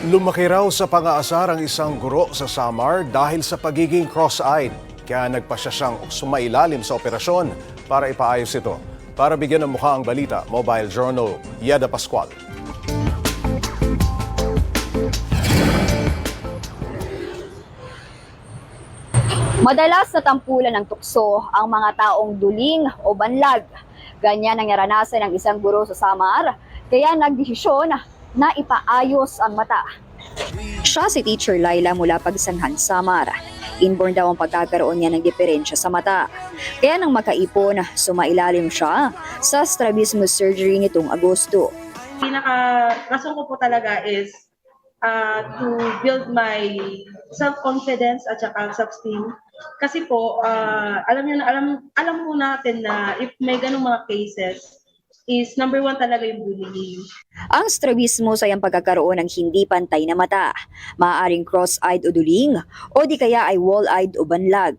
Lumaki raw sa pang-aasar ang isang guro sa Samar dahil sa pagiging cross-eyed. Kaya nagpasya siyang sumailalim sa operasyon para ipaayos ito. Para bigyan ng mukha ang balita, Mobile Journal, Yeda Pascual. Madalas natampulan ng tukso ang mga taong duling o banlag. Ganyan ang naranasan ng isang guro sa Samar, kaya nagdesisyon na ipaayos ang mata. Siya si Teacher Laila mula Pagsanghan, Samar. Inborn daw ang pagkakaroon niya ng diferensya sa mata. Kaya nang makaipon, sumailalim siya sa strabismus surgery nitong Agosto. pinaka rason ko po talaga is uh, to build my self-confidence at saka self-esteem. Kasi po, uh, alam niyo na, alam, alam po natin na if may ganung mga cases, is number one talaga yung bullying. Ang strabismus ay ang pagkakaroon ng hindi pantay na mata, maaaring cross-eyed o duling, o di kaya ay wall-eyed o banlag.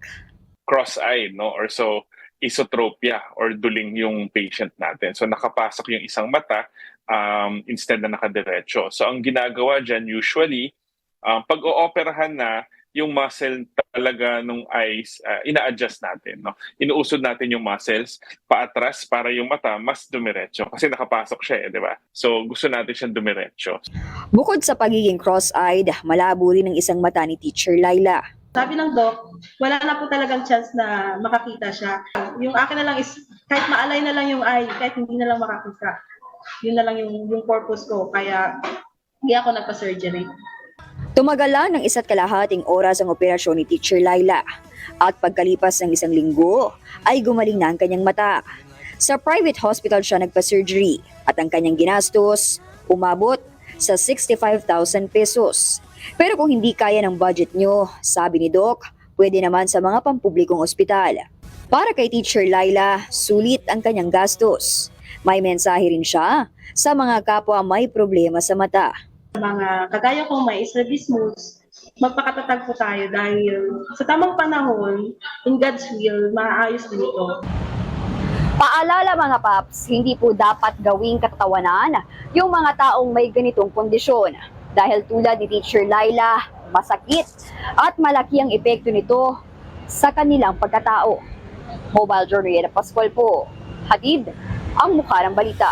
cross-eyed, no? Or so, isotropia or duling yung patient natin. So, nakapasok yung isang mata um, instead na nakadiretso. So, ang ginagawa dyan usually, um, pag ooperahan na, yung muscle talaga nung eyes, uh, ina-adjust natin. No? Inuusod natin yung muscles paatras para yung mata mas dumiretso. Kasi nakapasok siya eh, di ba? So, gusto natin siyang dumiretso. Bukod sa pagiging cross-eyed, malabo rin ang isang mata ni Teacher Laila. Sabi ng doc, wala na po talagang chance na makakita siya. Yung akin na lang is, kahit maalay na lang yung eye, kahit hindi na lang makakita. Yun na lang yung, yung purpose ko. Kaya, hindi ako nagpa-surgery. Tumagal lang ng isa't kalahating oras ang operasyon ni Teacher Laila. At pagkalipas ng isang linggo, ay gumaling na ang kanyang mata. Sa private hospital siya nagpa-surgery at ang kanyang ginastos umabot sa 65,000 pesos. Pero kung hindi kaya ng budget nyo, sabi ni Doc, pwede naman sa mga pampublikong ospital. Para kay Teacher Laila, sulit ang kanyang gastos. May mensahe rin siya sa mga kapwa may problema sa mata. Mga kagaya kong may strabismus, magpakatatag po tayo dahil sa tamang panahon, in God's will, maayos din ito. Paalala mga paps, hindi po dapat gawing katawanan yung mga taong may ganitong kondisyon. Dahil tulad ni Teacher Laila, masakit at malaki ang epekto nito sa kanilang pagkatao. Mobile Journal Pascual Pascual po, hatid ang mukha ng balita.